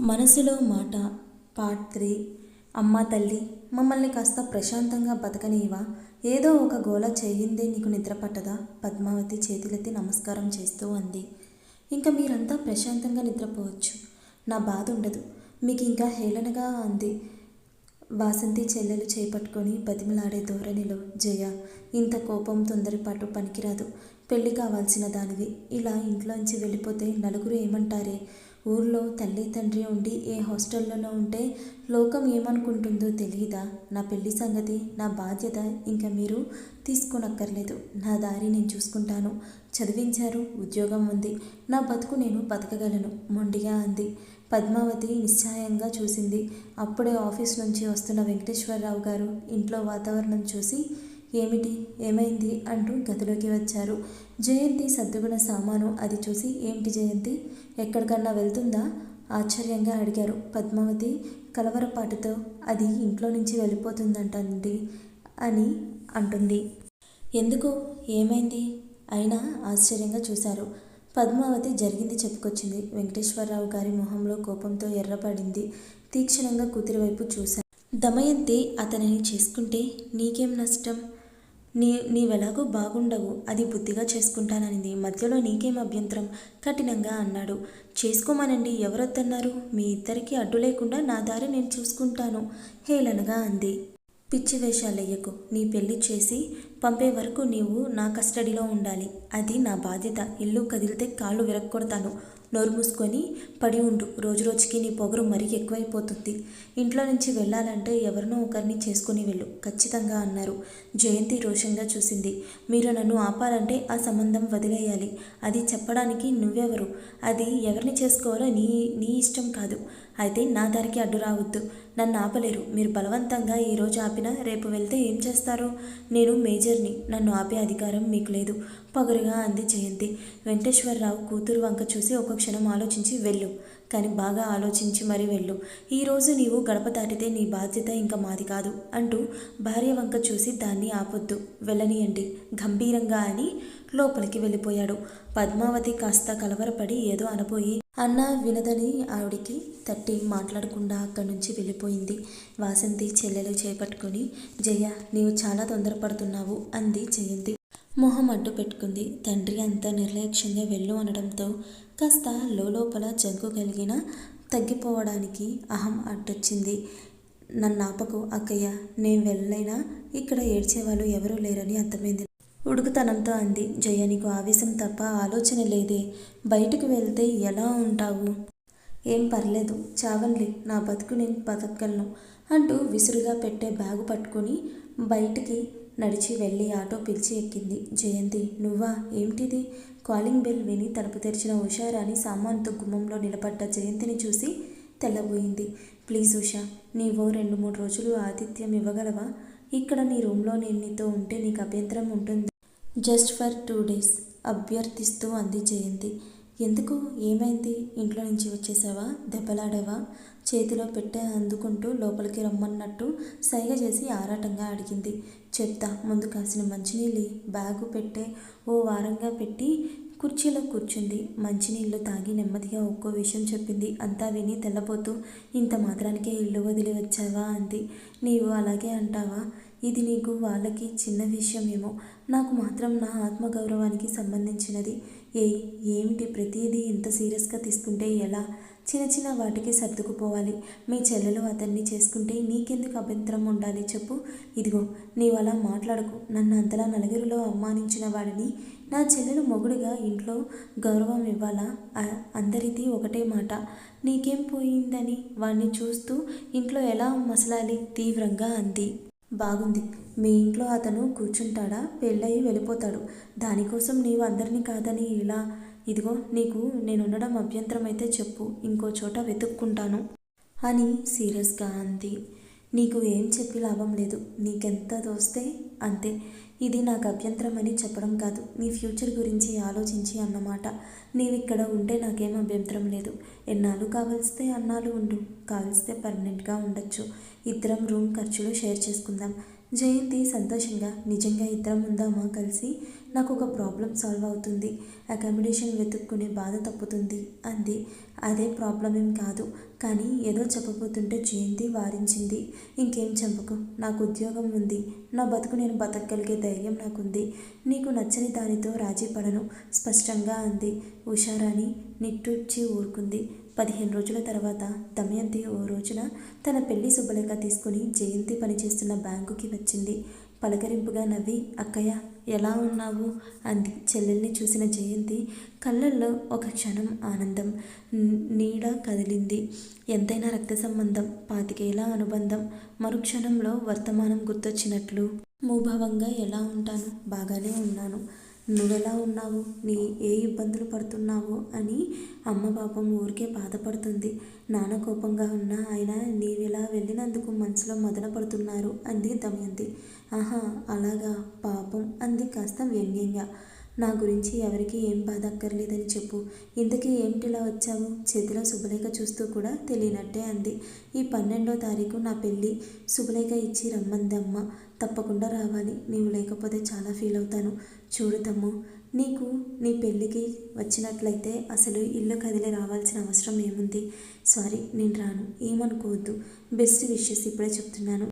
మనసులో మాట part three అమ్మా తల్లి మమ్మల్ని కాస్త ప్రశాంతంగా బతకనీవా ఏదో ఒక గోల చేయిందే నీకు నిద్ర పట్టదా? పద్మావతి చేతులెత్తి నమస్కారం చేస్తూ అంది. ఇంకా మీరంతా ప్రశాంతంగా నిద్రపోవచ్చు. నా బాధ ఉండదు. మీకు ఇంకా హేళనగా అంది. వాసంతి చెల్లెలు చేపట్టుకొని బతిమలాడే ధోరణిలో జయ ఇంత కోపం తొందరపాటు పనికిరాదు. పెళ్ళి కావాల్సిన దానివి. ఇలా ఇంట్లోంచి వెళ్ళిపోతే నలుగురు ఏమంటారే? ఊర్లో తల్లి తండ్రి ఉండి ఏ హాస్టల్లోనో ఉంటే లోకం ఏమనుకుంటుందో తెలియదా నా పెళ్ళి సంగతి నా బాధ్యత ఇంకా మీరు తీసుకోనక్కర్లేదు. నా దారి నేను చూసుకుంటాను. చదివించారు ఉద్యోగం ఉంది. నా బతుకు నేను బతకగలను మొండిగా అంది. పద్మావతి నిశ్చయంగా చూసింది. అప్పుడే ఆఫీస్ నుంచి వస్తున్న వెంకటేశ్వరరావు గారు ఇంట్లో వాతావరణం చూసి ఏమిటి? ఏమైంది? అంటూ గదిలోకి వచ్చారు. జయంతి సర్దుకున్న సామాను అది చూసి ఏమిటి జయంతి? ఎక్కడికన్నా వెళ్తుందా? ఆశ్చర్యంగా అడిగారు. పద్మావతి కలవరపాటుతో అది ఇంట్లో నుంచి వెళ్ళిపోతుందంటండి అని అంటుంది. ఎందుకు? ఏమైంది? అయినా ఆశ్చర్యంగా చూశారు. పద్మావతి జరిగింది చెప్పుకొచ్చింది. వెంకటేశ్వరరావు గారి మొహంలో కోపంతో ఎర్రపడింది తీక్షణంగా కూతురి వైపు చూశారు. దమయంతి అతనిని చేసుకుంటే నీకేం నష్టం? నీ నీవెలాగో బాగుండవు. అది బుద్ధిగా చేసుకుంటాననింది. మధ్యలో నీకేం అభ్యంతరం? కఠినంగా అన్నాడు. చేసుకోమనండి. ఎవరొద్దన్నారు? మీ ఇద్దరికీ అడ్డు లేకుండా నా దారి నేను చూసుకుంటాను. హేళనగా అంది. పిచ్చి వేషాలయ్యకు. నీ పెళ్ళి చేసి పంపే వరకు నీవు నా కస్టడీలో ఉండాలి. అది నా బాధ్యత. ఇల్లు కదిలితే కాళ్ళు విరక్కొడతాను నోరు మూసుకొని పడి ఉండు. రోజు రోజుకి నీ పొగరు మరీ ఎక్కువైపోతుంది. ఇంట్లో నుంచి వెళ్ళాలంటే ఎవరినో ఒకరిని చేసుకొని వెళ్ళు. ఖచ్చితంగా అన్నారు. జయంతి రోషంగా చూసింది. మీరు నన్ను ఆపాలంటే ఆ సంబంధం వదిలేయాలి. అది చెప్పడానికి నువ్వెవరు? అది ఎవరిని చేసుకోవాలో నీ నీ ఇష్టం కాదు. అయితే నా దారికి అడ్డు రావద్దు. నన్ను ఆపలేరు. మీరు బలవంతంగా ఈరోజు ఆపినా రేపు వెళ్తే ఏం చేస్తారు? నేను మేజర్ని. నన్ను ఆపే అధికారం మీకు లేదు. పగురుగా అంది జయంతి. వెంకటేశ్వరరావు కూతురు వంక చూసి ఒక క్షణం ఆలోచించి వెళ్ళు. కానీ బాగా ఆలోచించి మరీ వెళ్ళు. ఈరోజు నీవు గడప దాటితే నీ బాధ్యత ఇంకా మాది కాదు అంటూ భార్య వంక చూసి దాన్ని ఆపొద్దు. వెళ్ళనియండి. గంభీరంగా అని లోపలికి వెళ్ళిపోయాడు. పద్మావతి కాస్త కలవరపడి ఏదో అనబోయి అన్నా వినదని ఆవిడికి తట్టి మాట్లాడకుండా అక్కడి నుంచి వెళ్ళిపోయింది. వాసంతి చెల్లెలు చేపట్టుకొని జయ నీవు చాలా తొందరపడుతున్నావు అంది జయంతి. మొహం అడ్డు పెట్టుకుంది. తండ్రి అంత నిర్లక్ష్యంగా వెళ్ళు అనడంతో కాస్త లోపల జగ్గు కలిగిన తగ్గిపోవడానికి అహం అడ్డొచ్చింది. నన్నాపకు అక్కయ్య నేను వెళ్ళైనా ఇక్కడ ఏడ్చేవాళ్ళు ఎవరూ లేరని అర్థమైంది. ఉడుకుతనంతో అంది. జయ నీకు ఆవేశం తప్ప ఆలోచన లేదే. బయటకు వెళ్తే ఎలా ఉంటావు? ఏం పర్లేదు. చావండి నా బతుకు నేను బతకగలను అంటూ విసురుగా పెట్టే బ్యాగు పట్టుకొని బయటికి నడిచి వెళ్ళి ఆటో పిలిచి ఎక్కింది. జయంతి నువ్వా? ఏమిటిది కాలింగ్ బెల్ విని తలుపు తెరిచిన ఉషారాణి సామాన్తో గుమ్మంలో నిలబడ్డ జయంతిని చూసి తెల్లబోయింది. ప్లీజ్ ఉషా నీవో రెండు మూడు రోజులు ఆతిథ్యం ఇవ్వగలవా? ఇక్కడ నీ రూమ్లో నేను నీతో ఉంటే నీకు అభ్యంతరం ఉంటుంది. జస్ట్ ఫర్ టూ డేస్ అభ్యర్థిస్తూ అంది జయంతి. ఎందుకు? ఏమైంది? ఇంట్లో నుంచి వచ్చేసావా? దెబ్బలాడావా? చేతిలో పెట్టే అందుకుంటూ లోపలికి రమ్మన్నట్టు సైగ చేసి ఆరాటంగా అడిగింది. చెప్తా ముందు కాసిన మంచినీళ్ళు బ్యాగు పెట్టే ఓ వారంగా పెట్టి కుర్చీలో కూర్చుంది. మంచినీళ్ళు తాగి నెమ్మదిగా ఒక్కో విషయం చెప్పింది. అంతా విని తెల్లబోతూ ఇంత మాత్రానికే ఇల్లు వదిలి వచ్చావా? అంది. నీవు అలాగే అంటావా? ఇది నీకు వాళ్ళకి చిన్న విషయమేమో. నాకు మాత్రం నా ఆత్మగౌరవానికి సంబంధించినది. ఏ ఏమిటి ప్రతిదీ ఇంత సీరియస్గా తీసుకుంటే ఎలా? చిన్న చిన్న వాటికి సర్దుకుపోవాలి. మీ చెల్లెలు అతన్ని చేసుకుంటే నీకెందుకు అభ్యంతరం ఉండాలి చెప్పు? ఇదిగో నీవు అలా మాట్లాడకు. నన్ను అంతలా నలుగురిలో అవమానించిన వాడిని నా చెల్లెలు మొగుడుగా ఇంట్లో గౌరవం ఇవ్వాలా? అందరిది ఒకటే మాట. నీకేం పోయిందని వాణ్ణి చూస్తూ ఇంట్లో ఎలా మసలాలి? తీవ్రంగా అంది. బాగుంది. మీ ఇంట్లో అతను కూర్చుంటాడా? పెళ్ళయి వెళ్ళిపోతాడు. దానికోసం నీవు అందరినీ కాదని ఇలా ఇదిగో నీకు నేనుండడం అభ్యంతరం అయితే చెప్పు. ఇంకో చోట వెతుక్కుంటాను. అని సీరియస్గా అంది. నీకు ఏం చెప్పి లాభం లేదు. నీకెంత దోస్తే అంతే. ఇది నాకు అభ్యంతరం అని చెప్పడం కాదు. నీ ఫ్యూచర్ గురించి ఆలోచించి అన్నమాట. నీవిక్కడ ఉంటే నాకేం అభ్యంతరం లేదు. ఎన్నాళ్ళు కావలిస్తే అన్నాళ్ళు ఉండు. కావలిస్తే పర్మనెంట్గా ఉండొచ్చు. ఇద్దరం రూమ్ ఖర్చులు షేర్ చేసుకుందాం. జయంతి సంతోషంగా నిజంగా ఇద్దరం ఉందామా కలిసి? నాకు ఒక ప్రాబ్లం సాల్వ్ అవుతుంది. అకామిడేషన్ వెతుక్కునే బాధ తప్పుతుంది అంది. అదే ప్రాబ్లం ఏం కాదు. కానీ ఏదో చెప్పబోతుంటే జయంతి వారించింది. ఇంకేం చెప్పకు. నాకు ఉద్యోగం ఉంది. నా బతుకు నేను బతకగలిగే ధైర్యం నాకుంది. నీకు నచ్చని దానితో రాజీ పడను స్పష్టంగా అంది. ఉషారాణి నిట్టూర్చి ఊరుకుంది. పదిహేను రోజుల తర్వాత దమయంతి ఓ రోజున తన పెళ్ళి శుభలేఖ తీసుకుని జయంతి పనిచేస్తున్న బ్యాంకుకి వచ్చింది. పలకరింపుగా నవ్వి అక్కయ్య ఎలా ఉన్నావు? అంది. చెల్లెల్ని చూసిన జయంతి కళ్ళల్లో ఒక క్షణం ఆనందం నీడ కదిలింది. ఎంతైనా రక్త సంబంధం పాతికేలా అనుబంధం మరుక్షణంలో వర్తమానం గుర్తొచ్చినట్లు. మూభావంగా ఎలా ఉంటాను? బాగానే ఉన్నాను. నువ్వెలా ఉన్నావు? నీ ఏ ఇబ్బందులు పడుతున్నావో? అని అమ్మ పాపం ఊరికే బాధపడుతుంది. నాన్న కోపంగా ఉన్నా ఆయన నీవెలా వెళ్ళినందుకు మనసులో మదన పడుతున్నారు అంది దమయంతి. ఆహా అలాగా పాపం. అంది కాస్త వ్యంగ్యంగా. నా గురించి ఎవరికి ఏం బాధ అక్కర్లేదని చెప్పు. ఇంతకీ ఏమిటిలా వచ్చావు? చేతిలో శుభలేఖ చూస్తూ కూడా తెలియనట్టే అంది. ఈ పన్నెండో తారీఖు నా పెళ్ళి. శుభలేఖ ఇచ్చి రమ్మంది అమ్మ. తప్పకుండా రావాలి. నీవు లేకపోతే చాలా ఫీల్ అవుతాను. చూడు తమ్ము నీకు నీ పెళ్ళికి వచ్చినట్లయితే అసలు ఇల్లు కదిలి రావాల్సిన అవసరం ఏముంది? సారీ నేను రాను. ఏమనుకోవద్దు. బెస్ట్ విషెస్ ఇప్పుడే చెప్తున్నాను.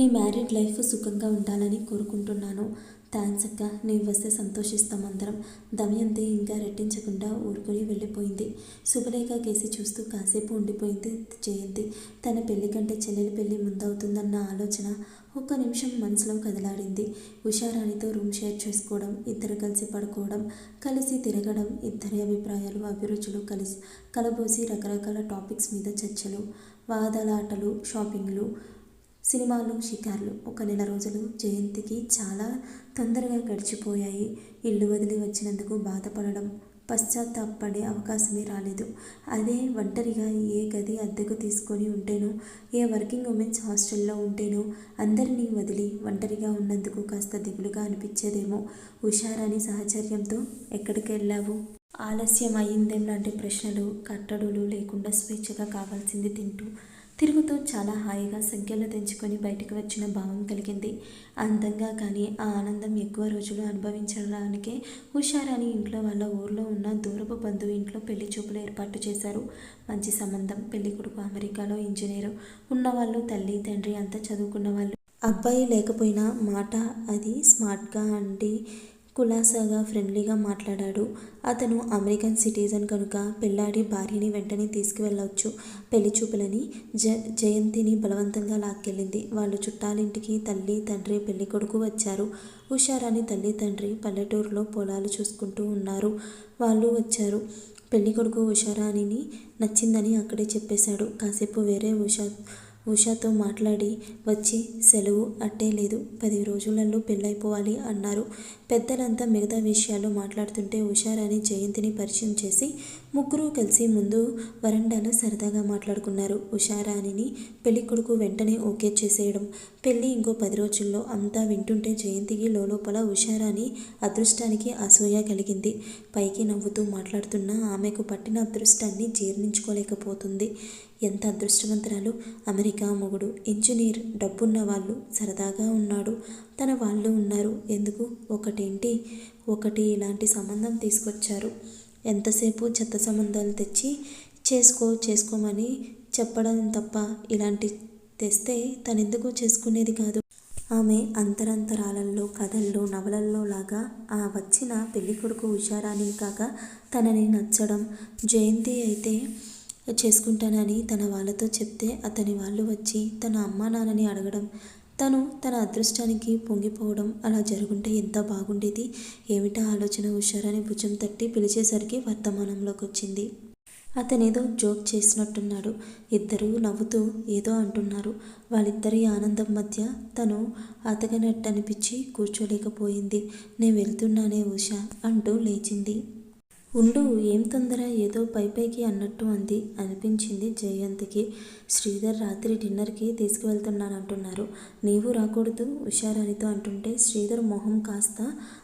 నీ మ్యారీడ్ లైఫ్ సుఖంగా ఉండాలని కోరుకుంటున్నాను. థ్యాంక్స్ అక్క. నీవు వస్తే సంతోషిస్తాం అందరం. దమయంతి ఇంకా రెట్టించకుండా ఊరుకొని వెళ్ళిపోయింది. శుభలేఖ కేసి చూస్తూ కాసేపు ఉండిపోయింది జయంతి. తన పెళ్ళి కంటే చెల్లెలి పెళ్ళి ముందవుతుందన్న ఆలోచన ఒక్క నిమిషం మనసులో కదలాడింది. ఉషారాణితో రూమ్ షేర్ చేసుకోవడం ఇద్దరు కలిసి పడుకోవడం కలిసి తిరగడం ఇద్దరి అభిప్రాయాలు అభిరుచులు కలిసి కలబోసి రకరకాల టాపిక్స్ మీద చర్చలు వాదలాటలు షాపింగ్లు సినిమాలు షికార్లు. ఒక నెల రోజులు జయంతికి చాలా తొందరగా గడిచిపోయాయి. ఇల్లు వదిలి వచ్చినందుకు బాధపడడం పశ్చాత్తాపడే అవకాశమే రాలేదు. అదే ఒంటరిగా ఏ గది అద్దెకు తీసుకొని ఉంటేనో ఏ వర్కింగ్ ఉమెన్స్ హాస్టల్లో ఉంటేనో అందరినీ వదిలి ఒంటరిగా ఉన్నందుకు కాస్త దిగులుగా అనిపించేదేమో. హుషారాని సహచర్యంతో ఎక్కడికి వెళ్ళావు? ఆలస్యం అయ్యిందేం లాంటి ప్రశ్నలు కట్టడులు లేకుండా స్వేచ్ఛగా కావాల్సింది తింటూ తిరుగుతూ చాలా హాయిగా సంఖ్యలు తెంచుకొని బయటకు వచ్చిన భావం కలిగింది. అందంగా కానీ ఆ ఆనందం ఎక్కువ రోజులు అనుభవించడానికే హుషారాని ఇంట్లో వాళ్ళ ఊర్లో ఉన్న దూరపు బంధువు ఇంట్లో పెళ్ళి చూపులు ఏర్పాటు చేశారు. మంచి సంబంధం పెళ్ళి కొడుకు అమెరికాలో ఇంజనీరు ఉన్నవాళ్ళు తల్లి తండ్రి అంతా చదువుకున్న వాళ్ళు. అబ్బాయి లేకపోయినా మాట అది స్మార్ట్గా అండి కులాసాగా ఫ్రెండ్లీగా మాట్లాడాడు. అతను అమెరికన్ సిటిజన్ కనుక పెళ్ళాడి భార్యని వెంటనే తీసుకువెళ్ళవచ్చు పెళ్ళి చూపులని జ జయంతిని బలవంతంగా లాక్కెళ్ళింది. వాళ్ళు చుట్టాలింటికి తల్లి తండ్రి పెళ్ళి కొడుకు వచ్చారు. ఉషారాని తల్లి తండ్రి పల్లెటూరులో పొలాలు చూసుకుంటూ ఉన్నారు. వాళ్ళు వచ్చారు. పెళ్ళి కొడుకు ఉషారాణిని నచ్చిందని అక్కడే చెప్పేశాడు. కాసేపు వేరే ఉషా ఉషాతో మాట్లాడి వచ్చి సెలవు అట్టే లేదు. పది రోజులలో పెళ్ళైపోవాలి అన్నారు. పెద్దలంతా మిగతా విషయాలు మాట్లాడుతుంటే ఉషారాణి జయంతిని పరిచయం చేసి ముగ్గురు కలిసి ముందు వరండాలో సరదాగా మాట్లాడుకున్నారు. ఉషారాణిని పెళ్ళి కొడుకు వెంటనే ఓకే చేసేయడం పెళ్ళి ఇంకో పది రోజుల్లో అంతా వింటుంటే జయంతికి లోపల ఉషారాణి అదృష్టానికి అసూయ కలిగింది. పైకి నవ్వుతూ మాట్లాడుతున్న ఆమెకు పట్టిన అదృష్టాన్ని జీర్ణించుకోలేకపోతుంది. ఎంత అదృష్టవంతురాలు? అమెరికా మొగుడు ఇంజనీర్ డబ్బున్న వాళ్ళు సరదాగా ఉన్నాడు. తన వాళ్ళు ఉన్నారు. ఎందుకు? ఒకటి ఒకటేంటి ఒకటి ఇలాంటి సంబంధం తీసుకొచ్చారు. ఎంతసేపు చెత్త సంబంధాలు తెచ్చి చేసుకో చేసుకోమని చెప్పడం తప్ప ఇలాంటి తెస్తే తనెందుకు చేసుకునేది కాదు. ఆమె అంతరంతరాలలో కథల్లో నవలల్లో లాగా ఆ వచ్చిన పెళ్ళికొడుకు హుషారాని కాక తనని నచ్చడం జయంతి అయితే చేసుకుంటానని తన వాళ్ళతో చెప్తే అతని వాళ్ళు వచ్చి తన అమ్మా నాన్నని అడగడం తను తన అదృష్టానికి పొంగిపోవడం అలా జరుగుంటే ఎంత బాగుండేది? ఏమిటా ఆలోచన? హుషారని భుజం తట్టి పిలిచేసరికి వర్తమానంలోకి వచ్చింది. అతనేదో జోక్ చేసినట్టున్నాడు. ఇద్దరూ నవ్వుతూ ఏదో అంటున్నారు. వాళ్ళిద్దరి ఆనందం మధ్య తను అతగనట్టనిపించి కూర్చోలేకపోయింది. నేను వెళ్తున్నానే ఉషా అంటూ లేచింది. ఉండు ఏం తొందర? ఏదో పై పైకి అన్నట్టు అంది. అనిపించింది జయంతికి. శ్రీధర్ రాత్రి డిన్నర్కి తీసుకువెళ్తున్నానంటున్నారు. నీవు రాకూడదు ఉషారాణితో అంటుంటే శ్రీధర్ మొహం కాస్త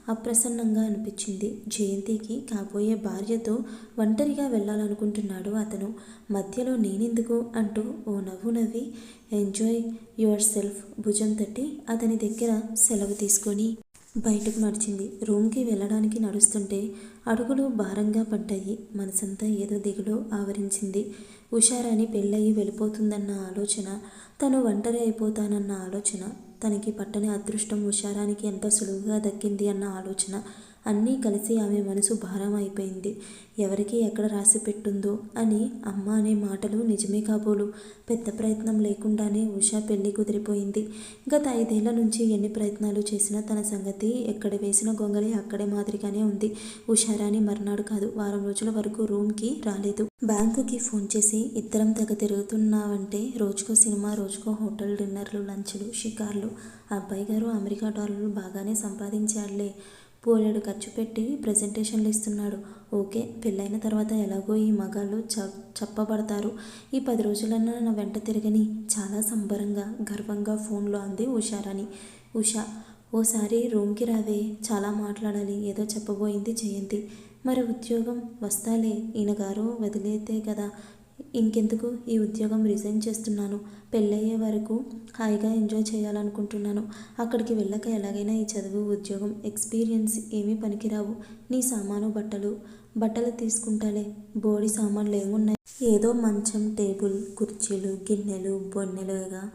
అప్రసన్నంగా అనిపించింది. జయంతికి కాబోయే భార్యతో ఒంటరిగా వెళ్ళాలనుకుంటున్నాడు అతను. మధ్యలో నేనెందుకు? అంటూ ఓ నవ్వు నవ్వి ఎంజాయ్ యువర్ సెల్ఫ్ భుజం తట్టి అతని దగ్గర సెలవు తీసుకొని బయటకు నడిచింది. రూమ్కి వెళ్ళడానికి నడుస్తుంటే అడుగులు భారంగా పడ్డాయి. మనసంతా ఏదో దిగులు ఆవరించింది. ఉషారాని పెళ్ళయి వెళ్ళిపోతుందన్న ఆలోచన తను ఒంటరి అయిపోతానన్న ఆలోచన తనకి పట్టని అదృష్టం ఉషారానికి ఎంత సులువుగా దక్కింది అన్న ఆలోచన అన్నీ కలిసి ఆమె మనసు భారం అయిపోయింది. ఎవరికి ఎక్కడ రాసి పెట్టుందో అని అమ్మ అనే మాటలు నిజమే కాబోలు. పెద్ద ప్రయత్నం లేకుండానే ఉషా పెళ్ళి కుదిరిపోయింది. గత ఐదేళ్ళ నుంచి ఎన్ని ప్రయత్నాలు చేసినా తన సంగతి ఎక్కడ వేసిన గొంగలి అక్కడే మాదిరిగానే ఉంది. ఉషారాని మర్నాడు కాదు వారం రోజుల వరకు రూమ్కి రాలేదు. బ్యాంకుకి ఫోన్ చేసి ఇద్దరం తెగ తిరుగుతున్నావంటే రోజుకో సినిమా రోజుకో హోటల్ డిన్నర్లు లంచ్లు షికార్లు. అబ్బాయి గారు అమెరికా డాలర్లు బాగానే సంపాదించాడులే. పోలేడు ఖర్చు పెట్టి ప్రజెంటేషన్లు ఇస్తున్నాడు. ఓకే పెళ్ళైన తర్వాత ఎలాగో ఈ మగాళ్ళు చ చెప్పబడతారు. ఈ పది రోజులన్నా నా వెంట తిరగని చాలా సంబరంగా గర్వంగా ఫోన్లో అంది ఉషారాని ఉషా ఓసారి రూమ్కి రావే చాలా మాట్లాడాలి ఏదో చెప్పబోయింది జయంతి. మరి ఉద్యోగం వస్తాలే ఈయన గారు వదిలేతే కదా ఇంకెందుకు ఈ ఉద్యోగం రిజైన్ చేస్తున్నాను. పెళ్ళయ్యే వరకు హాయిగా ఎంజాయ్ చేయాలనుకుంటున్నాను. అక్కడికి వెళ్ళక ఎలాగైనా ఈ చదువు ఉద్యోగం ఎక్స్పీరియన్స్ ఏమీ పనికిరావు. నీ సామాను బట్టలు బట్టలు తీసుకుంటాలే. బోడి సామాన్లు ఏమున్నాయి? ఏదో మంచం టేబుల్ కుర్చీలు గిన్నెలు బొన్నెలుగా.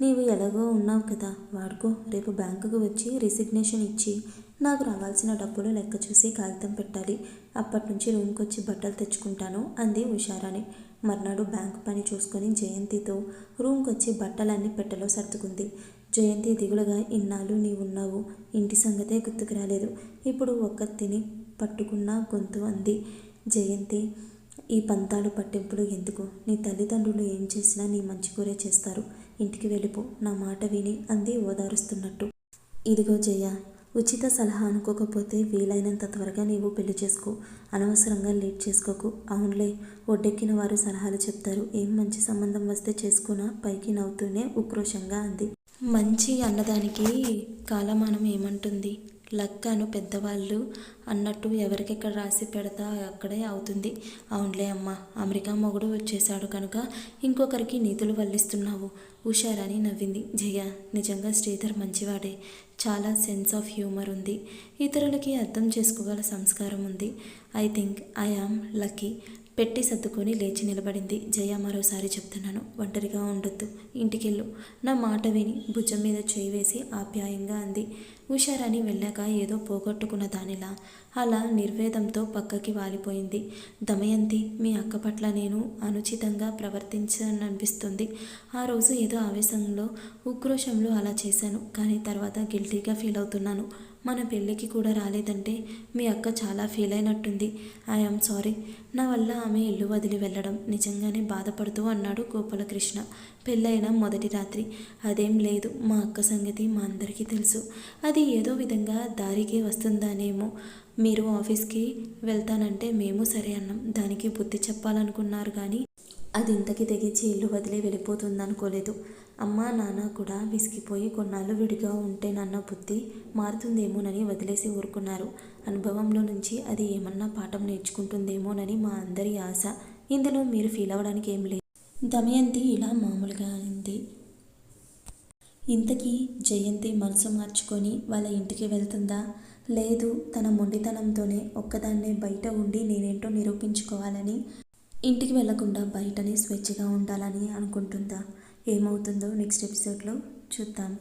నీవు ఎలాగో ఉన్నావు కదా. వాడుకో. రేపు బ్యాంకుకు వచ్చి రిసిగ్నేషన్ ఇచ్చి నాకు రావాల్సిన డబ్బులు లెక్క చూసి కాగితం పెట్టాలి. అప్పటి నుంచి రూమ్కి వచ్చి బట్టలు తెచ్చుకుంటాను అంది ఉషారాని మర్నాడు బ్యాంకు పని చూసుకొని జయంతితో రూమ్కి వచ్చి బట్టలన్నీ పెట్టలో సర్దుకుంది. జయంతి దిగులుగా ఇన్నాళ్ళు నీవున్నావు ఇంటి సంగతే గుర్తుకు రాలేదు. ఇప్పుడు ఒక్క తిని పట్టుకున్న గొంతు అంది. జయంతి ఈ పంతాలు పట్టింపులు ఎందుకు? నీ తల్లిదండ్రులు ఏం చేసినా నీ మంచి కూరే చేస్తారు. ఇంటికి వెళ్ళిపో నా మాట విని అంది ఓదారుస్తున్నట్టు. ఇదిగో జయ ఉచిత సలహా అనుకోకపోతే వీలైనంత త్వరగా నీవు పెళ్ళి చేసుకో. అనవసరంగా లేట్ చేసుకోకు. అవునులే ఒడ్డెక్కిన వారు సలహాలు చెప్తారు. ఏం మంచి సంబంధం వస్తే చేసుకున్నా పైకి నవ్వుతూనే ఉక్రోషంగా అంది. మంచి అన్నదానికి కాలమానం ఏమంటుంది? లక్కను పెద్దవాళ్ళు అన్నట్టు ఎవరికెక్కడ రాసి పెడతా అక్కడే అవుతుంది. అవునులే అమ్మ అమెరికా మొగుడు వచ్చేశాడు కనుక ఇంకొకరికి నీతులు వల్లిస్తున్నావు. హుషారని నవ్వింది. జయ నిజంగా శ్రీధర్ మంచివాడే. చాలా సెన్స్ ఆఫ్ హ్యూమర్ ఉంది. ఇతరులకి అర్థం చేసుకోగల సంస్కారం ఉంది. I think I am lucky. పెట్టి సర్దుకొని లేచి నిలబడింది. జయ మరోసారి చెప్తున్నాను ఒంటరిగా ఉండొద్దు ఇంటికెళ్ళు. నా మాట విని భుజం మీద చేయి వేసి ఆప్యాయంగా అంది. ఉషారాని వెళ్ళాక ఏదో పోగొట్టుకున్న దానిలా అలా నిర్వేదంతో పక్కకి వాలిపోయింది. దమయంతి మీ అక్క పట్ల నేను అనుచితంగా ప్రవర్తించననిపిస్తుంది. ఆ రోజు ఏదో ఆవేశంలో ఉక్రోషంలో అలా చేశాను. కానీ తర్వాత గిల్టీగా ఫీల్ అవుతున్నాను. మన పెళ్ళికి కూడా రాలేదంటే మీ అక్క చాలా ఫీల్ అయినట్టుంది. I am sorry. నా వల్ల ఆమె ఇల్లు వదిలి వెళ్ళడం నిజంగానే బాధపడుతూ అన్నాడు గోపాలకృష్ణ. పెళ్ళైన మొదటి రాత్రి. అదేం లేదు. మా అక్క సంగతి మా అందరికీ తెలుసు. అది ఏదో విధంగా దారికి వస్తుందానేమో. మీరు ఆఫీస్కి వెళ్తానంటే మేము సరే అన్నాం. దానికి బుద్ధి చెప్పాలనుకున్నారు కానీ అది ఇంతకి తెగించి ఇల్లు వదిలి వెళ్ళిపోతుందనుకోలేదు. అమ్మా నాన్న కూడా విసిగిపోయి కొన్నాళ్ళు విడిగా ఉంటే నాన్న బుద్ధి మారుతుందేమోనని వదిలేసి ఊరుకున్నారు. అనుభవంలో నుంచి అది ఏమన్నా పాఠం నేర్చుకుంటుందేమోనని మా అందరి ఆశ. ఇందులో మీరు ఫీల్ అవ్వడానికి ఏం లేదు. దమయంతి ఇలా మామూలుగా అయింది ఇంతకీ జయంతి మనసు మార్చుకొని వాళ్ళ ఇంటికి వెళ్తుందా? లేదు తన మొండితనంతోనే ఒక్కదాన్నే బయట ఉండి నేనేంటో నిరూపించుకోవాలని ఇంటికి వెళ్ళకుండా బయటనే స్వేచ్ఛగా ఉండాలని అనుకుంటుందా? ఏమవుతుందో నెక్స్ట్ ఎపిసోడ్లో చూద్దాం.